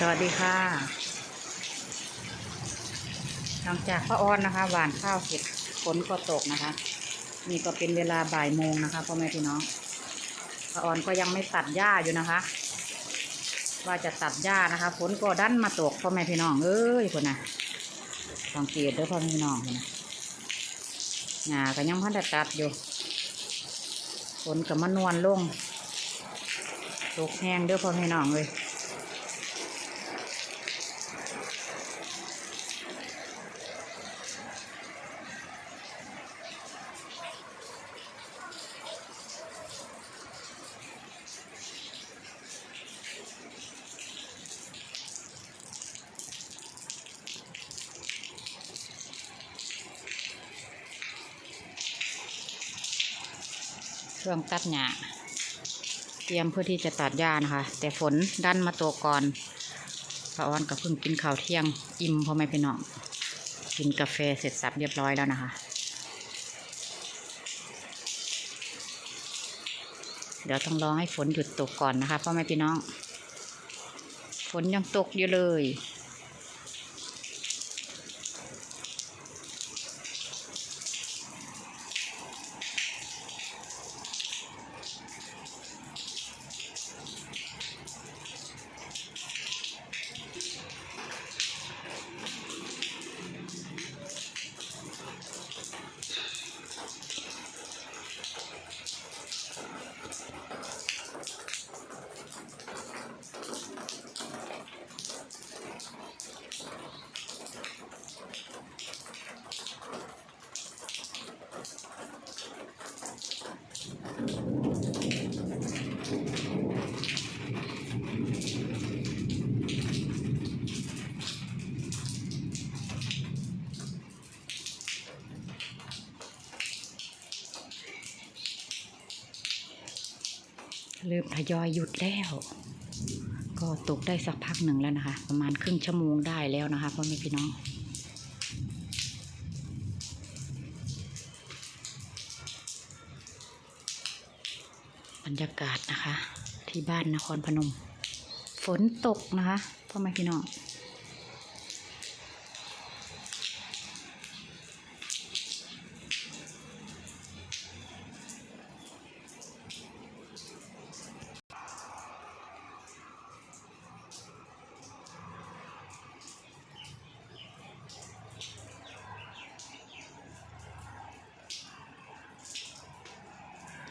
สวัสดีค่ะ หลังจากป้าอ้อนนะคะ หวานข้าวเสร็จฝนก็ตกนะคะ นี่ก็เป็นเวลาบ่ายโมงนะคะพ่อแม่พี่น้องป้าอ้อนก็ยังไม่ตัดหญ้าอยู่นะคะ ว่าจะตัดหญ้านะคะฝนก็ดันมาตกพ่อแม่พี่น้องเอ้ยคนน่ะสังเกตด้อพ่อแม่พี่น้องนน่ะหญ้าก็ยังพันได้ตัดอยู่ฝนก็มานวลลงตกแห้งเด้อพ่อแม่พี่น้องเลย เครื่องตัดหญ้าเตรียมเพื่อที่จะตัดหญ้านะคะ แต่ฝนดันมาตกก่อนพระออนก็เพิ่งกินข้าวเที่ยงอิ่มพ่อแม่พี่น้องกินกาแฟเสร็จสับเรียบร้อยแล้วนะคะ เดี๋ยวต้องรอให้ฝนหยุดตกก่อนนะคะพ่อแม่พี่น้อง ฝนยังตกอยู่เลย เริ่มทยอยหยุดแล้ว ก็ตกได้สักพักหนึ่งแล้วนะคะ ประมาณครึ่งชั่วโมงได้แล้วนะคะพ่อแม่พี่น้องบรรยากาศนะคะ ที่บ้านนครพนม ฝนตกนะคะพ่อแม่พี่น้อง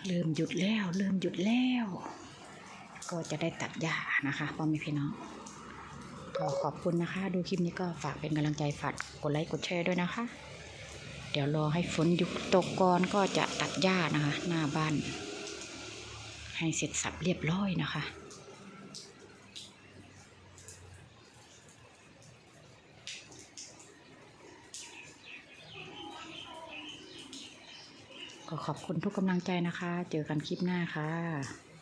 เริ่มหยุดแล้ว เริ่มหยุดแล้ว ก็จะได้ตัดหญ้านะคะพ่อแม่พี่น้องก็ขอบคุณนะคะ ดูคลิปนี้ก็ฝากเป็นกำลังใจฝากกดไลค์กดแชร์ด้วยนะคะ เดี๋ยวรอให้ฝนหยุดตกก่อนก็จะตัดหญ้านะคะ หน้าบ้าน ให้เสร็จสับเรียบร้อยนะคะ ขอขอบคุณทุกกำลังใจนะคะ เจอกันคลิปหน้าค่ะ